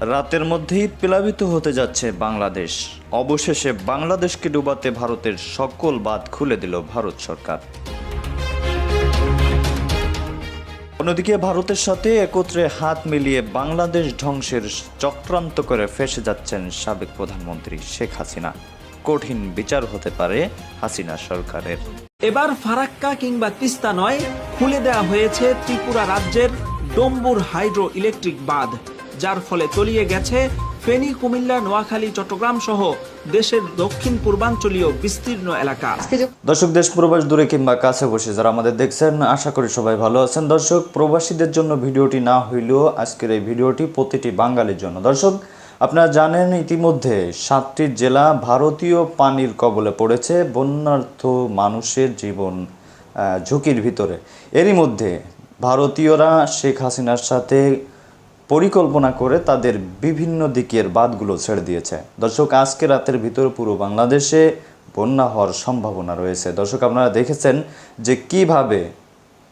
রাতের মধ্যেই প্লাবিত হতে যাচ্ছে বাংলাদেশ। অবশেষে বাংলাদেশকে ডুবাতে ভারতের সকল বাঁধ খুলে দিল ভারত সরকার। অন্যদিকে ভারতের সাথে একত্রে হাত মিলিয়ে বাংলাদেশ ধ্বংসের চক্রান্ত করে ফেসে যাচ্ছেন সাবেক প্রধানমন্ত্রী শেখ হাসিনা। কঠিন বিচার হতে পারে হাসিনা সরকারের। এবার ফারাক্কা কিংবা তিস্তা নয়, খুলে দেওয়া হয়েছে ত্রিপুরা রাজ্যের ডম্বুর হাইড্রো ইলেকট্রিক বাঁধ। যার ফলে তলিয়ে গেছে ফেনী, কুমিল্লা, নোয়াখালী, চট্টগ্রাম সহ দেশের দক্ষিণ পূর্বাঞ্চলীয় বিস্তীর্ণ এলাকা। দর্শক, দেশ, প্রবাস দূরে কিংবা কাছে বসে যারা আমাদের দেখছেন, আশা করি সবাই ভালো আছেন। দর্শক, প্রবাসীদের জন্য ভিডিওটি না হইলেও আজকের এই ভিডিওটি প্রতিটি বাঙালির জন্য। দর্শক, আপনারা জানেন ইতিমধ্যে সাতটি জেলা ভারতীয় পানির কবলে পড়েছে বন্যার্থ মানুষের জীবন ঝুঁকির ভিতরে। এরই মধ্যে ভারতীয়রা শেখ হাসিনার সাথে পরিকল্পনা করে তাদের বিভিন্ন দিকের বাঁধগুলো ছেড়ে দিয়েছে। দর্শক, আজকে রাতের ভিতর পুরো বাংলাদেশে বন্যা হওয়ার সম্ভাবনা রয়েছে। দর্শক, আপনারা দেখেছেন যে কীভাবে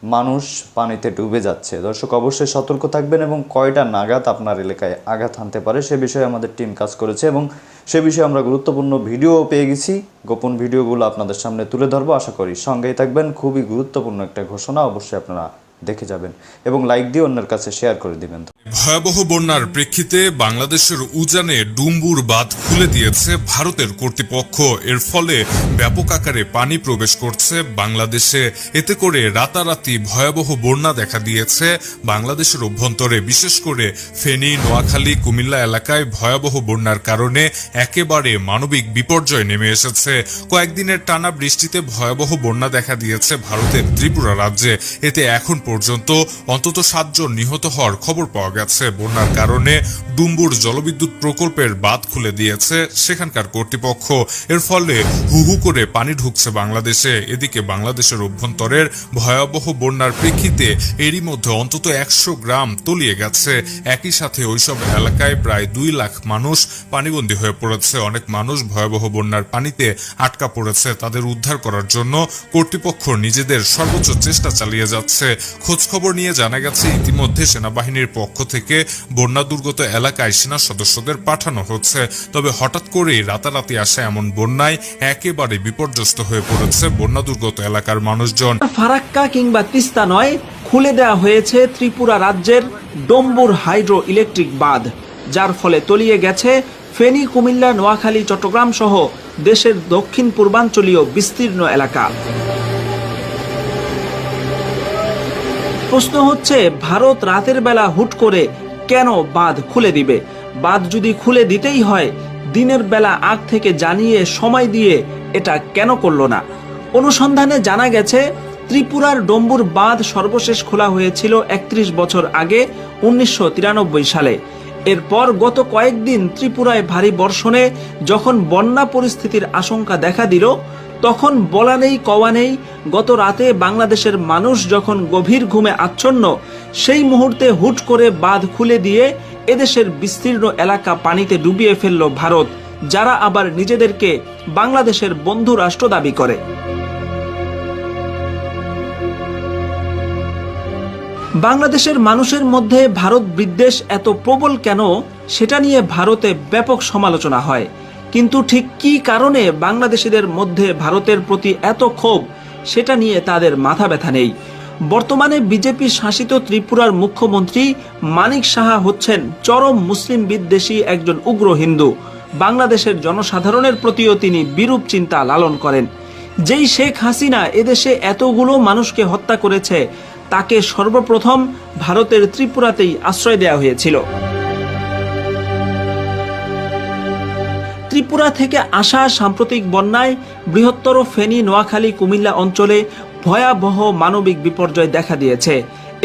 মানুষ পানিতে ডুবে যাচ্ছে। দর্শক, অবশ্যই সতর্ক থাকবেন এবং কয়টা নাগাদ আপনার এলাকায় আঘাত হানতে পারে সে বিষয়ে আমাদের টিম কাজ করেছে এবং সে বিষয়ে আমরা গুরুত্বপূর্ণ ভিডিও পেয়ে গেছি। গোপন ভিডিওগুলো আপনাদের সামনে তুলে ধরবো। আশা করি সঙ্গেই থাকবেন। খুবই গুরুত্বপূর্ণ একটা ঘোষণা অবশ্যই আপনারা দেখে যাবেন এবং লাইক দিয়ে অন্যের কাছে শেয়ার করে দিবেন। ভয়াবহ বন্যার প্রেক্ষিতে বাংলাদেশের উজানে ডুম্বুর বাঁধ খুলে দিয়েছে ভারতের কর্তৃপক্ষ। এর ফলে ব্যাপক আকারে পানি প্রবেশ করছে বাংলাদেশে। এতে করে রাতারাতি ভয়াবহ বন্যা দেখা দিয়েছে বাংলাদেশের অভ্যন্তরে। বিশেষ করে ফেনী, নোয়াখালী, কুমিল্লা এলাকায় ভয়াবহ বন্যার কারণে একেবারে মানবিক বিপর্যয় নেমে এসেছে। কয়েকদিনের টানা বৃষ্টিতে ভয়াবহ বন্যা দেখা দিয়েছে ভারতের ত্রিপুরা রাজ্যে। এতে এখন পর্যন্ত অন্তত সাতজন নিহত হওয়ার খবর পাওয়া গেছে। বন্যার কারণে ডুম্বুর জলবিদ্যুৎ প্রকল্পের বাঁধ খুলে দিয়েছে সেখানকার কর্তৃপক্ষ। এর ফলে হু হু করে পানি ঢুকছে বাংলাদেশে। এদিকে বাংলাদেশের অভ্যন্তরের ভয়াবহ বন্যার প্রেক্ষিতে এরই মধ্যে অন্তত একশো গ্রাম তলিয়ে গেছে। একই সাথে ওইসব এলাকায় প্রায় দুই লাখ মানুষ পানিবন্দী হয়ে পড়েছে। অনেক মানুষ ভয়াবহ বন্যার পানিতে আটকা পড়েছে। তাদের উদ্ধার করার জন্য কর্তৃপক্ষ নিজেদের সর্বোচ্চ চেষ্টা চালিয়ে যাচ্ছে। খোঁজ খবর নিয়ে জানা গেছে, ইতিমধ্যে সেনাবাহিনীর পক্ষ থেকে বন্যা দুর্গত এলাকায় সেনা সদস্যদের পাঠানো হচ্ছে। তবে হঠাৎ করেই রাতারাতি আসা এমন বন্যায় একেবারে বিপর্যস্ত হয়ে পড়েছে বন্যা দুর্গত এলাকার মানুষজন। ফারাক্কা কিংবা তিস্তা নয়, খুলে দেওয়া হয়েছে ত্রিপুরা রাজ্যের ডম্বুর হাইড্রো ইলেকট্রিক বাঁধ, যার ফলে তলিয়ে গেছে ফেনী, কুমিল্লা, নোয়াখালী, চট্টগ্রাম সহ দেশের দক্ষিণ পূর্বাঞ্চলীয় বিস্তীর্ণ এলাকা। প্রশ্ন হচ্ছে, ভারত রাতের বেলা হুট করে কেন বাঁধ খুলে দিবে? বাঁধ যদি খুলে দিতেই হয়, দিনের বেলা আগ থেকে জানিয়ে সময় দিয়ে এটা কেন করল না? অনুসন্ধানে জানা গেছে, ত্রিপুরার ডম্বুর বাঁধ সর্বশেষ খোলা হয়েছিল একত্রিশ বছর আগে, উনিশশো তিরানব্বই সালে। এরপর গত কয়েকদিন ত্রিপুরায় ভারী বর্ষণে যখন বন্যা পরিস্থিতির আশঙ্কা দেখা দিল তখন বলা নেই, কওয়া নেই। গত রাতে বাংলাদেশের মানুষ যখন গভীর ঘুমে আচ্ছন্ন, সেই মুহূর্তে হুট করে বাঁধ খুলে দিয়ে এদেশের বিস্তীর্ণ এলাকা পানিতে ডুবিয়ে ফেলল ভারত, যারা আবার নিজেদেরকে বাংলাদেশের বন্ধু রাষ্ট্র দাবি করে। বাংলাদেশের মানুষের মধ্যে ভারত বিদ্বেষ এত প্রবল কেন, সেটা নিয়ে ভারতে ব্যাপক সমালোচনা হয়। কিন্তু ঠিক কী কারণে বাংলাদেশিদের মধ্যে ভারতের প্রতি এত ক্ষোভ, সেটা নিয়ে তাদের মাথা ব্যথা নেই। বর্তমানে বিজেপি শাসিত ত্রিপুরার মুখ্যমন্ত্রী মানিক সাহা হচ্ছেন চরম মুসলিম বিদ্বেষী একজন উগ্র হিন্দু। বাংলাদেশের জনসাধারণের প্রতিও তিনি বিরূপ চিন্তা লালন করেন। যেই শেখ হাসিনা এদেশে এতগুলো মানুষকে হত্যা করেছে, তাকে সর্বপ্রথম ভারতের ত্রিপুরাতেই আশ্রয় দেওয়া হয়েছিল। ত্রিপুরা থেকে আসা সাম্প্রতিক বন্যায় বৃহত্তর ফেনী, নোয়াখালী, কুমিল্লা অঞ্চলে ভয়াবহ মানবিক বিপর্যয় দেখা দিয়েছে।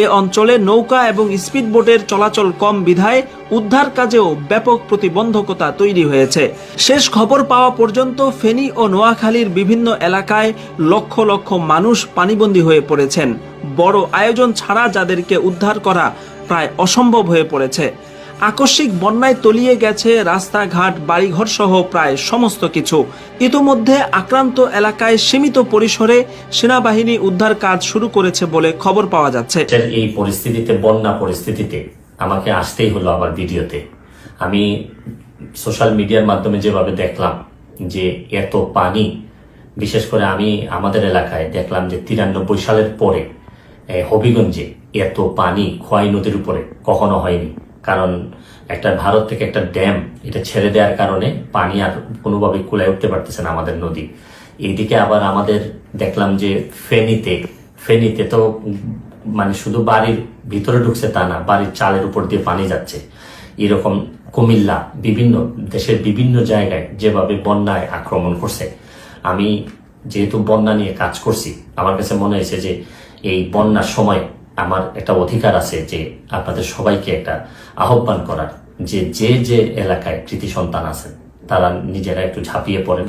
এ অঞ্চলে নৌকা এবং স্পিডবোটের চলাচল কম বিধায় উদ্ধার কাজেও ব্যাপক প্রতিবন্ধকতা তৈরি হয়েছে। শেষ খবর পাওয়া পর্যন্ত ফেনী ও নোয়াখালীর বিভিন্ন এলাকায় লক্ষ লক্ষ মানুষ পানিবন্দী হয়ে পড়েছেন। বড় আয়োজন ছাড়া যাদেরকে উদ্ধার করা প্রায় অসম্ভব হয়ে পড়েছে। আকস্মিক বন্যায় তলিয়ে গেছে রাস্তাঘাট বাড়িঘর সহ প্রায় সমস্ত কিছু। ইতোমধ্যে আক্রান্ত এলাকায় সীমিত পরিসরে সেনাবাহিনী উদ্ধার কাজ শুরু করেছে বলে খবর পাওয়া যাচ্ছে। এই পরিস্থিতিতে, বন্যা পরিস্থিতিতে আমাকে আসতেই হলো আবার ভিডিওতে। আমি সোশ্যাল মিডিয়ার মাধ্যমে যেভাবে দেখলাম যে এত পানি, বিশেষ করে আমি আমাদের এলাকায় দেখলাম যে তিরানব্বই সালের পরে হবিগঞ্জে এত পানি খোয়াই নদীর উপরে কখনো হয়নি। কারণ একটা ভারত থেকে একটা ড্যাম, এটা ছেড়ে দেওয়ার কারণে পানি আর কোনোভাবে কুলায় উঠতে পারতেছে না আমাদের নদী। এইদিকে আবার আমাদের দেখলাম যে ফেনীতে ফেনীতে তো মানে শুধু বাড়ির ভিতরে ঢুকছে তা না, বাড়ির চালের উপর দিয়ে পানি যাচ্ছে। এরকম কুমিল্লা, বিভিন্ন দেশের বিভিন্ন জায়গায় যেভাবে বন্যায় আক্রমণ করছে। আমি যেহেতু বন্যা নিয়ে কাজ করছি, আমার কাছে মনে হয়েছে যে এই বন্যার সময় আমার একটা অধিকার আছে যে আপনাদের সবাইকে একটা আহ্বান করার যে যে যে এলাকায় কৃতি সন্তান আছেন, তারা নিজেরা একটু ঝাঁপিয়ে পড়েন।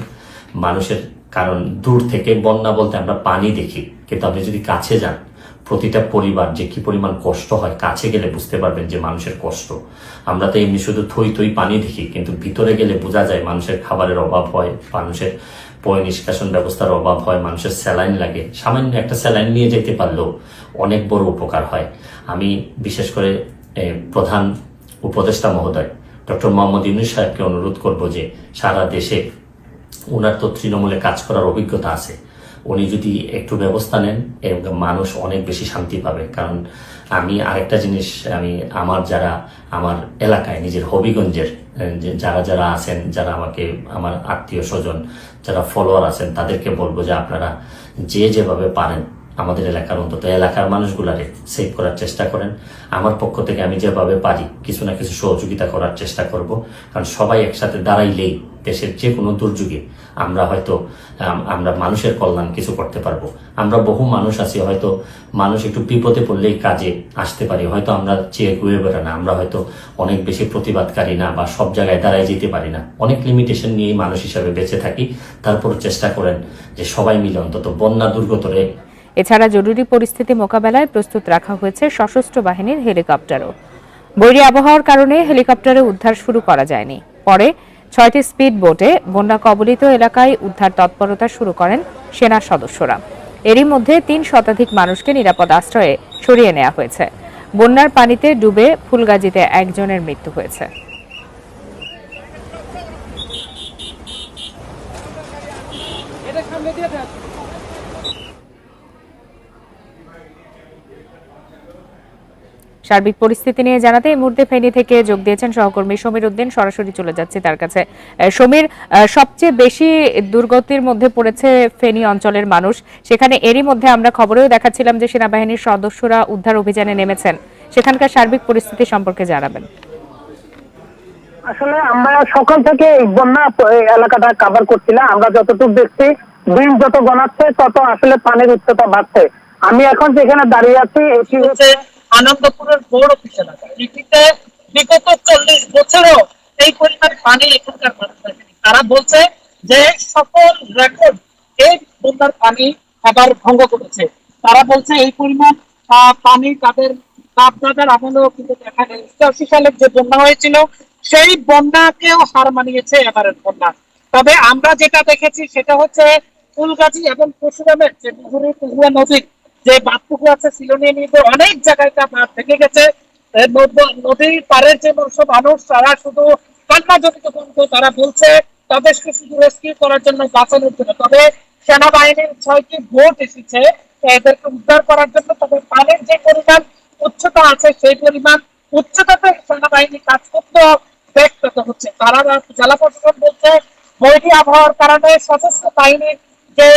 মানুষের কারণ দূর থেকে বন্যা বলতে আমরা পানি দেখি, কিন্তু আপনি যদি কাছে যান, প্রতিটা পরিবার যে কি পরিমাণ কষ্ট হয়, কাছে গেলে বুঝতে পারবেন যে মানুষের কষ্ট। আমরা তো এমনি শুধু থই থই পানি দেখি, কিন্তু ভিতরে গেলে বোঝা যায় মানুষের খাবারের অভাব হয়, মানুষের পয় নিষ্কাশন ব্যবস্থার অভাব হয়, মানুষের স্যালাইন লাগে। সামান্য একটা স্যালাইন নিয়ে যেতে পারলেও অনেক বড় উপকার হয়। আমি বিশেষ করে প্রধান উপদেষ্টা মহোদয়, ডক্টর মোহাম্মদ ইউনুস সাহেবকে অনুরোধ করব যে সারা দেশে ওনার তো তৃণমূলে কাজ করার অভিজ্ঞতা আছে। উনি যদি একটু ব্যবস্থা নেন মানুষ অনেক বেশি শান্তি পাবে। কারণ আমি আরেকটা জিনিস, আমি আমার যারা, আমার এলাকায়, নিজের হবিগঞ্জের যারা যারা আছেন, যারা আমাকে, আমার আত্মীয় স্বজন, যারা ফলোয়ার আছেন, তাদেরকে বলব যে আপনারা যে যেভাবে পারেন আমাদের এলাকার অন্তত এলাকার মানুষগুলারে সেভ করার চেষ্টা করেন। আমার পক্ষ থেকে আমি যেভাবে পারি কিছু না কিছু সহযোগিতা করার চেষ্টা করব। কারণ সবাই একসাথে দাঁড়াইলেই দেশের যে কোনো দুর্যোগে আমরা হয়তো আমরা মানুষের কল্যাণ কিছু করতে পারব। আমরা বহু মানুষ আছি, হয়তো মানুষ একটু বিপদে পড়লেই কাজে আসতে পারি। হয়তো আমরা চেয়ে ঘুরে বেড়া না আমরা হয়তো অনেক বেশি প্রতিবাদকারী না বা সব জায়গায় দাঁড়ায় যেতে পারি না। অনেক লিমিটেশন নিয়েই মানুষ হিসাবে বেঁচে থাকি। তারপর চেষ্টা করেন যে সবাই মিলে অন্তত বন্যা দুর্গতরে এছাড়া জরুরি পরিস্থিতি মোকাবেলায় প্রস্তুত রাখা হয়েছে সশস্ত্র বাহিনীর হেলিকপ্টারও। বৈরী আবহাওয়ার কারণে হেলিকপ্টারে উদ্ধার শুরু করা যায়নি। পরে ছয়টি স্পিড বোটে বন্যা কবলিত এলাকায় উদ্ধার তৎপরতা শুরু করেন সেনা সদস্যরা। এরই মধ্যে তিন শতাধিক মানুষকে নিরাপদ আশ্রয়ে সরিয়ে নেওয়া হয়েছে। বন্যার পানিতে ডুবে ফুলগাজীতে একজনের মৃত্যু হয়েছে। সার্বিক পরিস্থিতি নিয়ে জানাতে এই মুহূর্তে ফেনী থেকে যোগ দিয়েছেন সহকর্মী সমীর উদ্দিন। সরাসরি চলে যাচ্ছে তার কাছে। সমীর সবচেয়ে বেশি দুর্গতির মধ্যে পড়েছে ফেনী অঞ্চলের মানুষ। সেখানে এরই মধ্যে আমরা খবরেও দেখাচ্ছিলাম যে সেনাবাহিনীর সদস্যরা উদ্ধার অভিযানে নেমেছেন। সেখানকার সার্বিক পরিস্থিতি সম্পর্কে জানাবেন। আসলে আমরা সকাল থেকে বন্যা এলাকাটা কভার করছিলাম। আমরা যতটুকু দেখছি দিন যত গণাচ্ছে তত আসলে পানির উচ্চতা বাড়ছে। আমি এখন যেখানে দাঁড়িয়ে আছি, এটি হচ্ছে আনন্দপুরের পৌর অফিস এলাকা এটিতে বিগত চল্লিশ বছরও এই পরিমাণ পানি এখানকার মানুষ তারা বলছে যে সকল রেকর্ড এই বন্যার পানি আবার ভঙ্গ করেছে। তারা বলছে এই পরিমাণ পানি তাদের বাপ দাদার আমলেও কিন্তু দেখা নেই অষ্টাশি সালের যে বন্যা হয়েছিল, সেই বন্যাকেও হার মানিয়েছে এবারের বন্যা। তবে আমরা যেটা দেখেছি সেটা হচ্ছে ফুলগাছি এবং পরশুরামের যে পুকুরি, পুকুরা নদীর যে বাঁধটুকু আছে সিলোনিয়া নিয়ে অনেক জায়গায় তা বাঁধ থেকে গেছে। নদীর পাড়ের যে সব মানুষ, তারা শুধু কান্না জমিত বন্ধ তারা বলছে, তাদেরকে শুধু রেস্কিউ করার জন্য বাঁচানোর জন্য। তবে সেনাবাহিনীর ছয়টি বোট এসেছে, এদেরকে উদ্ধার করার জন্য। তবে পানির যে পরিমাণ উচ্চতা আছে, সেই পরিমাণ উচ্চতাতে সেনাবাহিনী কাজ করতে ব্যক্ত হচ্ছে। তারা জেলা প্রশাসন বলছে, বৈরী আবহাওয়ার কারণে সশস্ত্র বাহিনীর যে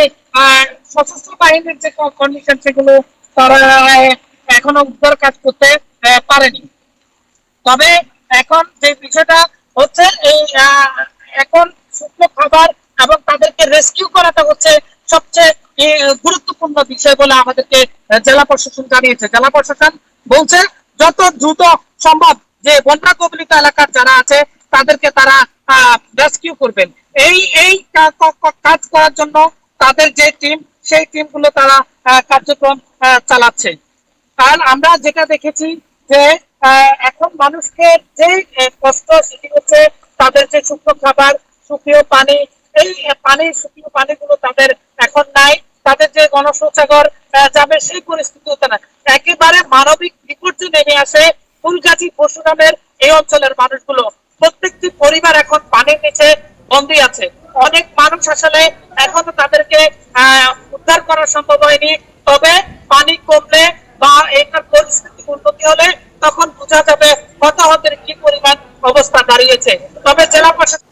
সশস্ত্র বাহিনীর যে কন্ডিশন সেগুলো তারা এখনও উদ্ধার কাজ করতে পারেনি। তবে এখন যে বিষয়টা হচ্ছে, এই এখন শুকনো খাবার এবং তাদেরকে রেস্কিউ করাটা হচ্ছে সবচেয়ে গুরুত্বপূর্ণ বিষয় বলে আমাদেরকে জেলা প্রশাসন জানিয়েছে। জেলা প্রশাসন বলছে, যত দ্রুত সম্ভব যে বন্যা কবলিত এলাকার যারা আছে, তাদেরকে তারা রেস্কিউ করবেন। এই এই কাজ করার জন্য তাদের যে টিম সেই টিমগুলো তারা কার্যক্রম চালাচ্ছে। কারণ আমরা যেটা দেখেছি যে এখন মানুষকে যে কষ্ট সেটি হচ্ছে, তাদের যে শুকনো খাবার, শুকনো পানি, এই পানি, শুকনো পানিগুলো তাদের এখন নাই। তাদের যে গণশৌচাগর যাবে সেই পরিস্থিতি হতে না একেবারে মানবিক বিপর্যয় নেমে আসে ফুলগাছি পরশুরামের এই অঞ্চলের মানুষগুলো। প্রত্যেকটি পরিবার এখন পানির নিচে বন্দী আছে। অনেক মানুষ আসলে এখনও তাদেরকে আহ, উদ্ধার করা সম্ভব হয়নি তবে পানি কমলে বা এটার পরিস্থিতি উন্নতি হলে তখন বোঝা যাবে হতাহতের কি পরিমাণ দাঁড়িয়েছে তবে জেলা প্রশাসন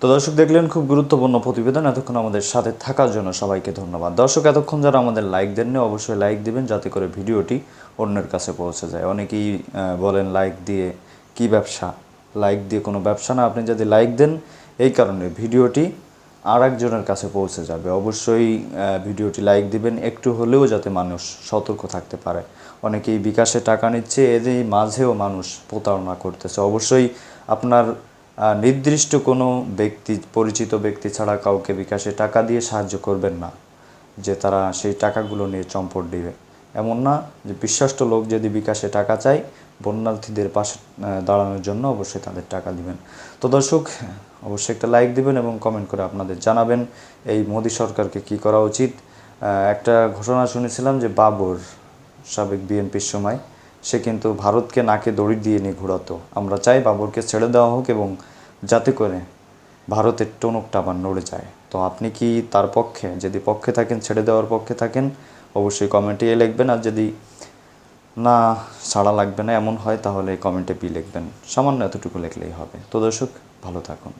তো দর্শক দেখলেন, খুব গুরুত্বপূর্ণ প্রতিবেদন। এতক্ষণ আমাদের সাথে থাকার জন্য সবাইকে ধন্যবাদ। দর্শক, এতক্ষণ যারা আমাদের লাইক দেননি, অবশ্যই লাইক দিবেন যাতে করে ভিডিওটি অন্যের কাছে পৌঁছে যায়। অনেকেই বলেন লাইক দিয়ে কি ব্যবসা? লাইক দিয়ে কোনো ব্যবসা না। আপনি যদি লাইক দেন, এই কারণে ভিডিওটি আর একজনের কাছে পৌঁছে যাবে। অবশ্যই ভিডিওটি লাইক দিবেন। একটু হলেও যাতে মানুষ সতর্ক থাকতে পারে। অনেকেই বিকাশে টাকা নিচ্ছে এদের মাঝেও মানুষ প্রতারণা করতেছে। অবশ্যই আপনার নির্দিষ্ট কোনো ব্যক্তি, পরিচিত ব্যক্তি ছাড়া কাউকে বিকাশে টাকা দিয়ে সাহায্য করবেন না, যে তারা সেই টাকাগুলো নিয়ে চম্পট দিবে। এমন না যে বিশ্বাস্ত লোক যদি বিকাশে টাকা চায়, বন্যার্থীদের পাশে দাঁড়ানোর জন্য অবশ্যই তাদের টাকা দিবেন। তো দর্শক, অবশ্যই একটা লাইক দিবেন এবং কমেন্ট করে আপনাদের জানাবেন, এই মোদী সরকারকে কি করা উচিত? একটা ঘোষণা শুনেছিলাম যে বাবর, সাবেক বিএনপির সময় সে কিন্তু ভারতকে নাকে দড়ি দিয়ে নিয়ে ঘোরাতো। আমরা চাই বাবরকে ছেড়ে দেওয়া হোক এবং যাতে করে ভারতের টনকটা আবার নড়ে যায়। তো আপনি কি তার পক্ষে, যদি পক্ষে থাকেন, ছেড়ে দেওয়ার পক্ষে থাকেন, অবশ্যই কমেন্টে এ লিখবেন। আর যদি না, সাড়া লাগবে না, এমন হয়, তাহলে কমেন্টে পি লিখবেন। সামান্য এতটুকু লিখলেই হবে। তো দর্শক, ভালো থাকুন।